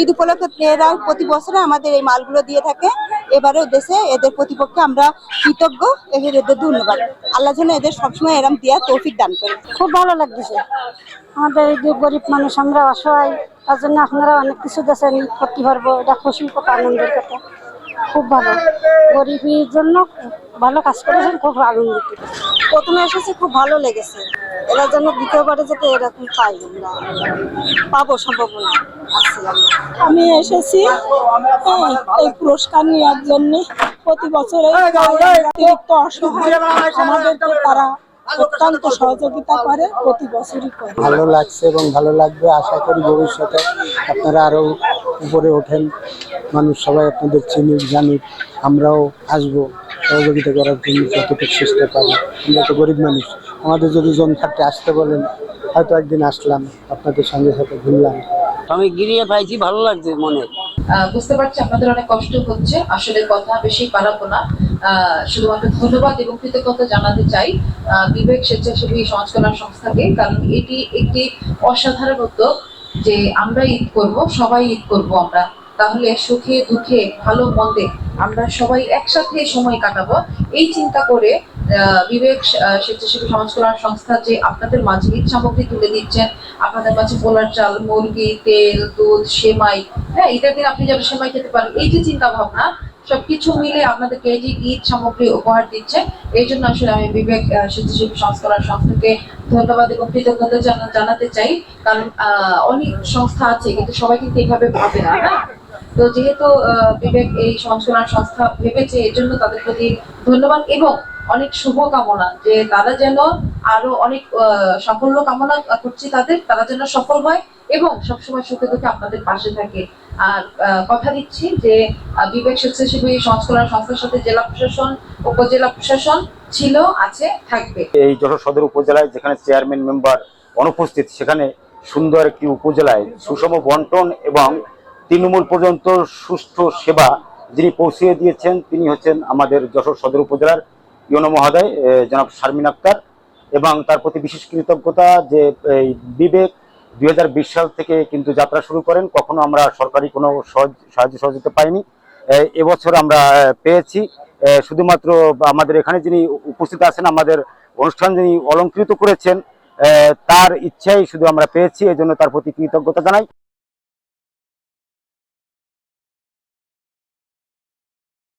ঈদ উপলক্ষে এরা প্রতি বছরে আমাদের এই মালগুলো দিয়ে থাকে। এবারেও দেশে এদের প্রতিপক্ষে আমরা কৃতজ্ঞ, এদের এদের ধন্যবাদ। আল্লাহ যেন এদের সবসময় এরম দেওয়া তৌফিক দান করে। খুব ভালো লাগতেছে। আমাদের এই যে গরিব মানুষ আমরা অসহায়, তার জন্য আপনারা অনেক কিছু দেশেন ঈদ করতে পারব, এটা খুশি কথা আনন্দের কথা। খুব ভালো। গরিবের জন্য ভালো কাজ করেছেন, খুব আনন্দিত। প্রথমে এসেছে খুব ভালো লেগেছে। এরা যেন দ্বিতীয়বারে যাতে এরকম পাই আমরা পাবো সম্ভাবনা আমি এসেছি এই পুরস্কার নেওয়ার জন্য প্রতি বছর এই অতিরিক্ত অসহায় আমাদেরকে তারা অত্যন্ত সহযোগিতা করে প্রতি বছরই করে। ভালো লাগছে এবং ভালো লাগবে। আশা করি ভবিষ্যতে আপনারা আরও উপরে ওঠেন। মানুষ সবাই আপনাদের চিনুক জানুক আমরাও আসব। সহযোগিতা করার জন্য যতটুকু চেষ্টা পারি আমরা তো গরিব মানুষ। আমাদের যদি জন থাকতে আসতে বলেন হয়তো একদিন আসলাম আপনাদের সঙ্গে সাথে ঘুরলাম। আমি গিরিয়ে পাইছি ভালো লাগছে মনে। বুঝতে পারছি আপনাদের অনেক কষ্ট হচ্ছে। আসলে কথা বেশি পারাবো না। শুধুমাত্র ধন্যবাদ এবং কৃতজ্ঞতা জানাতে চাই। আহ, বিবেক স্বেচ্ছাসেবী সমাজ কল্যাণ সংস্থাকে কারণ এটি একটি অসাধারণ উদ্যোগ যে আমরা ঈদ করব সবাই ঈদ করব আমরা। তাহলে সুখে দুঃখে ভালো মন্দে আমরা সবাই একসাথে সময় কাটাবো। এই চিন্তা করে বিবেক স্বেচ্ছাসেবী সমাজ কল্যাণ সংস্থা যে আপনাদের মাঝে ঈদ সামগ্রী তুলে দিচ্ছেন, আপনাদের মাঝে পোলার চাল, মুরগি, তেল, দুধ, সেমাই হ্যাঁ ঈদের দিন আপনি যারা সেমাই খেতে পারেন। এই যে চিন্তা ভাবনা সবকিছু মিলে আপনাদেরকে যে ঈদ সামগ্রী উপহার দিচ্ছে এই জন্য আসলে আমি বিবেক স্বেচ্ছাসেবী সংস্করণ সংস্থাকে ধন্যবাদ এবং কৃতজ্ঞতা জানা- জানাতে চাই। কারণ অনেক সংস্থা আছে, কিন্তু সবাই কিন্তু এইভাবে ভাবে না হ্যাঁ? তো যেহেতু বিবেক এই সংস্করণ সংস্থা ভেবেছে, এর জন্য তাদের প্রতি ধন্যবাদ এবং অনেক শুভ কামনা যে তারা যেন আরও অনেক সাফল্য কামনা করছি তাদের, তারা যেন সফল হয় এবং সবসময় সুখে দুঃখে আপনাদের পাশে থাকে। আর কথা দিচ্ছি যে বিবেক স্বেচ্ছাসেবী সংস্করণ সংস্থার সাথে জেলা প্রশাসন, উপজেলা প্রশাসন ছিল, আছে, থাকবে। এই যশোর সদর উপজেলায় যেখানে চেয়ারম্যান মেম্বার অনুপস্থিত, সেখানে সুন্দর একটি উপজেলায় সুষম বন্টন এবং তৃণমূল পর্যন্ত সুষ্ঠু সেবা যিনি পৌঁছিয়ে দিয়েছেন, তিনি হচ্ছেন আমাদের যশোর সদর উপজেলার ইউনো মহোদয় জনাব শারমিন আক্তার। এবং তার প্রতি বিশেষ কৃতজ্ঞতা যে, এই বিবেক দুই হাজার বিশ সাল থেকে কিন্তু যাত্রা শুরু করেন, কখনো আমরা সরকারি কোনো সাহায্য সহযোগিতা পাইনি। এবছর আমরা পেয়েছি। শুধুমাত্র আমাদের এখানে যিনি উপস্থিত আছেন, আমাদের অনুষ্ঠান যিনি অলঙ্কৃত করেছেন তার ইচ্ছাই শুধু আমরা পেয়েছি এই জন্য তার প্রতি কৃতজ্ঞতা জানাই।